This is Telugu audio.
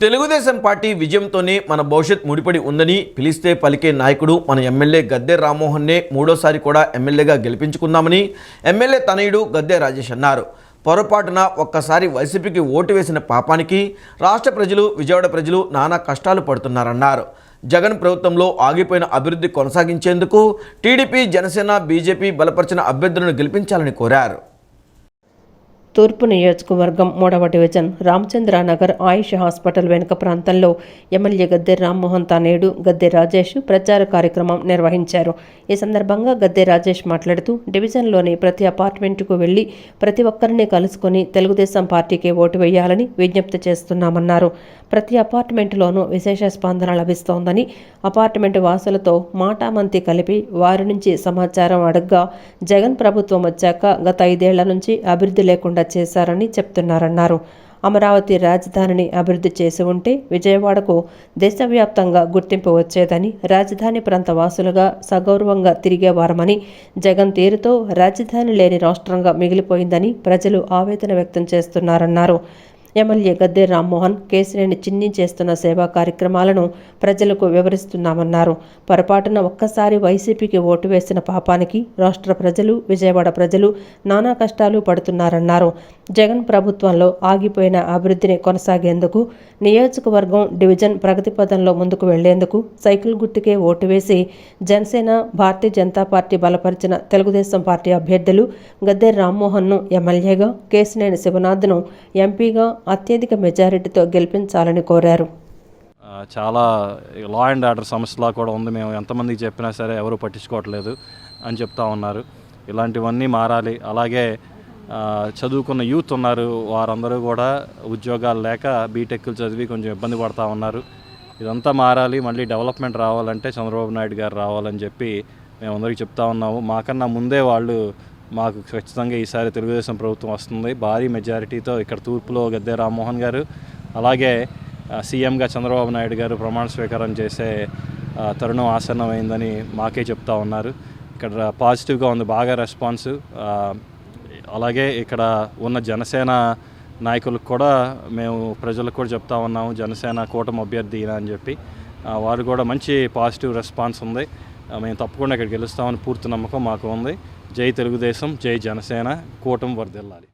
తెలుగుదేశం పార్టీ విజయంతోనే మన భవిష్యత్ ముడిపడి ఉందని పిలిస్తే పలికే నాయకుడు మన ఎమ్మెల్యే గద్దె రామ్మోహన్నే మూడోసారి కూడా ఎమ్మెల్యేగా గెలిపించుకుందామని ఎమ్మెల్యే తనయుడు గద్దె రాజేష్ అన్నారు. పొరపాటున ఒక్కసారి వైసీపీకి ఓటు వేసిన పాపానికి రాష్ట్ర ప్రజలు విజయవాడ ప్రజలు నానా కష్టాలు పడుతున్నారన్నారు. జగన్ ప్రభుత్వంలో ఆగిపోయిన అభివృద్ధి కొనసాగించేందుకు టీడీపీ జనసేన బీజేపీ బలపరిచిన అభ్యర్థులను గెలిపించాలని కోరారు. తూర్పు నియోజకవర్గం మూడవ డివిజన్ రామచంద్రనగర్ ఆయుష్ హాస్పిటల్ వెనుక ప్రాంతంలో ఎమ్మెల్యే గద్దె రామ్మోహన్ తానేడు గద్దె రాజేష్ ప్రచార కార్యక్రమం నిర్వహించారు. ఈ సందర్భంగా గద్దె రాజేష్ మాట్లాడుతూ డివిజన్లోని ప్రతి అపార్ట్మెంటుకు వెళ్ళి ప్రతి ఒక్కరిని కలుసుకొని తెలుగుదేశం పార్టీకి ఓటు వేయాలని విజ్ఞప్తి చేస్తున్నామన్నారు. ప్రతి అపార్ట్మెంటులోనూ విశేష స్పందన లభిస్తోందని అపార్ట్మెంట్ వాసులతో మాటామంతి కలిపి వారి నుంచి సమాచారం అడగ్గా జగన్ ప్రభుత్వం వచ్చాక గత ఐదేళ్ళ నుంచి అభివృద్ధి లేకుండా చేశారని చెప్తున్నారన్నారు. అమరావతి రాజధానిని అభివృద్ధి చేసి ఉంటే విజయవాడకు దేశవ్యాప్తంగా గుర్తింపు వచ్చేదని రాజధాని ప్రాంత వాసులుగా సగౌరవంగా తిరిగేవారమని జగన్ తీరుతో రాజధాని లేని రాష్ట్రంగా మిగిలిపోయిందని ప్రజలు ఆవేదన వ్యక్తం చేస్తున్నారన్నారు. ఎమ్మెల్యే గద్దె రామ్మోహన్ కేసినేని చిన్ని చేస్తున్న సేవా కార్యక్రమాలను ప్రజలకు వివరిస్తున్నామన్నారు. పొరపాటున ఒక్కసారి వైసీపీకి ఓటు వేసిన పాపానికి రాష్ట్ర ప్రజలు విజయవాడ ప్రజలు నానా కష్టాలు పడుతున్నారన్నారు. జగన్ ప్రభుత్వంలో ఆగిపోయిన అభివృద్ధిని కొనసాగేందుకు నియోజకవర్గం డివిజన్ ప్రగతి పదంలో ముందుకు వెళ్ళేందుకు సైకిల్ గుర్తుకే ఓటు వేసి జనసేన భారతీయ జనతా పార్టీ బలపరిచిన తెలుగుదేశం పార్టీ అభ్యర్థులు గద్దె రామ్మోహన్ను ఎమ్మెల్యేగా కేసినేని శివనాథ్ను ఎంపీగా అత్యధిక మెజారిటీతో గెలిపించాలని కోరారు. చాలా లా అండ్ ఆర్డర్ సమస్యలా కూడా ఉంది. మేము ఎంతమందికి చెప్పినా సరే ఎవరు పట్టించుకోవట్లేదు అని చెప్తా ఉన్నారు. ఇలాంటివన్నీ మారాలి. అలాగే చదువుకున్న యూత్ ఉన్నారు. వారందరూ కూడా ఉద్యోగాలు లేక బీటెక్లు చదివి కొంచెం ఇబ్బంది పడతా ఉన్నారు. ఇదంతా మారాలి. మళ్ళీ డెవలప్మెంట్ రావాలంటే చంద్రబాబు నాయుడు గారు రావాలని చెప్పి మేము అందరికీ చెప్తా ఉన్నాము. మాకన్నా ముందే వాళ్ళు మాకు ఖచ్చితంగా ఈసారి తెలుగుదేశం ప్రభుత్వం వస్తుంది. భారీ మెజారిటీతో ఇక్కడ తూర్పులో గద్దె రామ్మోహన్ గారు అలాగే సీఎంగా చంద్రబాబు నాయుడు గారు ప్రమాణ స్వీకారం చేసే తరుణం ఆసన్నమైందని మాకే చెప్తా ఉన్నారు. ఇక్కడ పాజిటివ్గా ఉంది బాగా రెస్పాన్స్. అలాగే ఇక్కడ ఉన్న జనసేన నాయకులకు కూడా మేము ప్రజలకు కూడా చెప్తా ఉన్నాము జనసేన కూటమి అభ్యర్థి అని చెప్పి. వారు కూడా మంచి పాజిటివ్ రెస్పాన్స్ ఉంది. మేము తప్పకుండా ఇక్కడ గెలుస్తామని పూర్తి నమ్మకం మాకు ఉంది. జై తెలుగుదేశం జై జనసేన కూటమి వర్దిల్లాలి